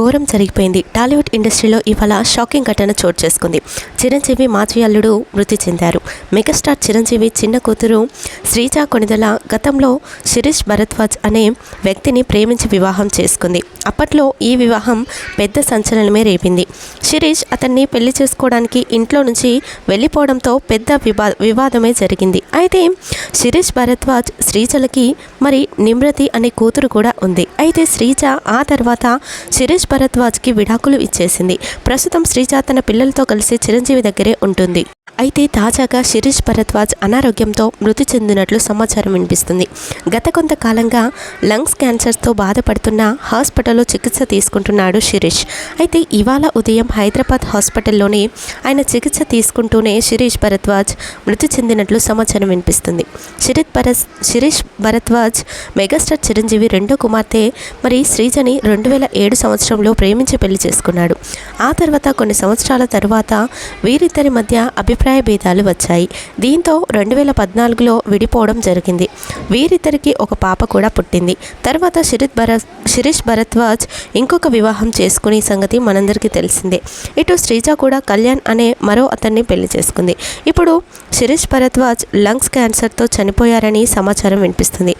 ఘోరం జరిగిపోయింది. టాలీవుడ్ ఇండస్ట్రీలో ఇవాళ షాకింగ్ ఘటన చోటు చేసుకుంది. చిరంజీవి మాజీ అల్లుడు మృతి చెందారు. మెగాస్టార్ చిరంజీవి చిన్న కూతురు శ్రీజ కొనిదల గతంలో శిరీష్ భరద్వాజ్ అనే వ్యక్తిని ప్రేమించి వివాహం చేసుకుంది. అప్పట్లో ఈ వివాహం పెద్ద సంచలనమే రేపింది. శిరీష్ అతన్ని పెళ్ళి చేసుకోవడానికి ఇంట్లో నుంచి వెళ్ళిపోవడంతో పెద్ద వివా వివాదమే జరిగింది. అయితే శిరీష్ భరద్వాజ్ శ్రీజలకి మరి నిమ్రతి అనే కూతురు కూడా ఉంది. అయితే శ్రీజ ఆ తర్వాత శిరీష్ భరద్వాజ్కి విడాకులు ఇచ్చేసింది. ప్రస్తుతం శ్రీజ తన పిల్లలతో కలిసి చిరంజీవి దగ్గరే ఉంటుంది. అయితే తాజాగా శిరీష్ భరద్వాజ్ అనారోగ్యంతో మృతి చెందినట్లు సమాచారం వినిపిస్తుంది. గత కొంతకాలంగా లంగ్స్ క్యాన్సర్తో బాధపడుతున్న హాస్పిటల్లో చికిత్స తీసుకుంటున్నాడు శిరీష్. అయితే ఇవాళ ఉదయం హైదరాబాద్ హాస్పిటల్లోనే ఆయన చికిత్స తీసుకుంటూనే శిరీష్ భరద్వాజ్ మృతి చెందినట్లు సమాచారం వినిపిస్తుంది. శిరీష్ భరత్ శిరీష్ భరద్వాజ్ మెగాస్టార్ చిరంజీవి రెండో కుమార్తె మరి శ్రీజని రెండు వేల ఏడు సంవత్సరంలో ప్రేమించి పెళ్ళి చేసుకున్నాడు. ఆ తర్వాత కొన్ని సంవత్సరాల తరువాత వీరిద్దరి మధ్య అభిప్రాయం భేదాలు వచ్చాయి. దీంతో రెండు వేల పద్నాలుగులో విడిపోవడం జరిగింది. వీరిద్దరికి ఒక పాప కూడా పుట్టింది. తర్వాత శిరీష్ భరత్ శిరీష్ భరద్వాజ్ ఇంకొక వివాహం చేసుకునే సంగతి మనందరికీ తెలిసిందే. ఇటు శ్రీజ కూడా కళ్యాణ్ అనే మరో అతన్ని పెళ్ళి చేసుకుంది. ఇప్పుడు శిరీష్ భరద్వాజ్ లంగ్స్ క్యాన్సర్తో చనిపోయారని సమాచారం వినిపిస్తుంది.